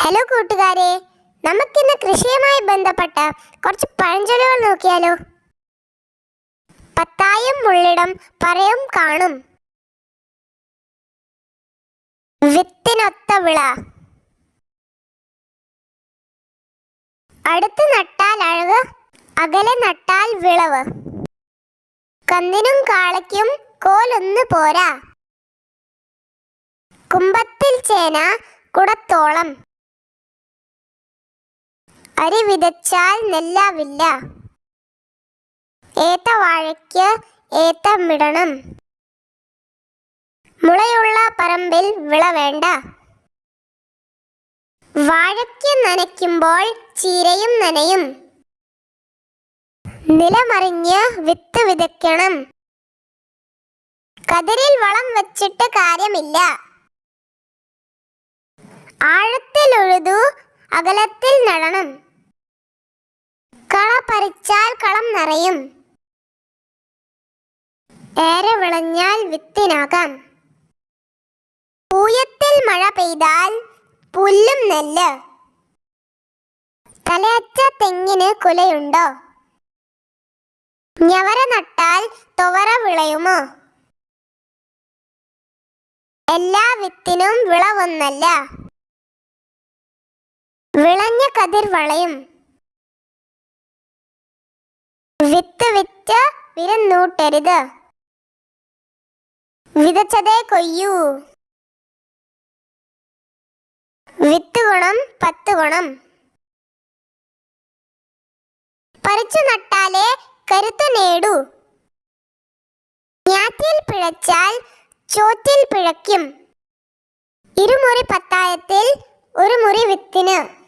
Hello കൂട്ടുകാരെ നമുക്കിന്ന് കൃഷിയുമായി ബന്ധപ്പെട്ട കുറച്ച് പഴഞ്ചൊല്ലുകൾ നോക്കിയാലോ? പത്തായം മുള്ളിടം പറയും കാണും. വിത്തിനൊത്ത വിള അടുത്ത് നട്ടാൽ അഴക് അകലെ നട്ടാൽ വിളവ്. കന്നിനും കാളയ്ക്കും കോലൊന്ന് പോരാ. കുമ്പത്തിൽ ചേന കുടത്തോളം. അരി വിതച്ചാൽ നെല്ലാവില്ല. ഏത്ത വാഴയ്ക്ക് ഏത്തമിടണം മുളയുള്ള പറമ്പിൽ വിള വേണ്ട. വാഴയ്ക്ക് നനയ്ക്കുമ്പോൾ ചീരയും നനയും. നിലമറിഞ്ഞ് വിത്ത് വിതയ്ക്കണം. കതിരിൽ വളം വച്ചിട്ട് കാര്യമില്ല. ആഴത്തിൽ ഉഴുതു അകലത്തിൽ നടണം. പറിച്ചാൽ കളം നിറയും. ഏറെ വിളഞ്ഞാൽ വിത്തിനാകാം. പൂയത്തിൽ മഴ പെയ്താൽ പുല്ലും നെല്ല്. തലയച്ച തെങ്ങിന് കുലയുണ്ടോ? ഞവര നട്ടാൽ തുവര വിളയുമോ? എല്ലാ വിത്തിനും വിളവൊന്നല്ല. വിളഞ്ഞ കതിർ വളയും. വിത്ത് വിറ്റ് വിരന്നൂട്ടരുത്. വിതച്ചതേ കൊയ്യൂ. വിത്ത് ഗുണം പത്ത് ഗുണം പറിച്ചു നട്ടാലേ കരുത്തു നേടൂ. ഞാറ്റിൽ പിഴച്ചാൽ ചോറ്റിൽ പിഴയ്ക്കും. ഇരുമുറി പത്തായത്തിൽ ഒരു മുറി വിത്തിന്.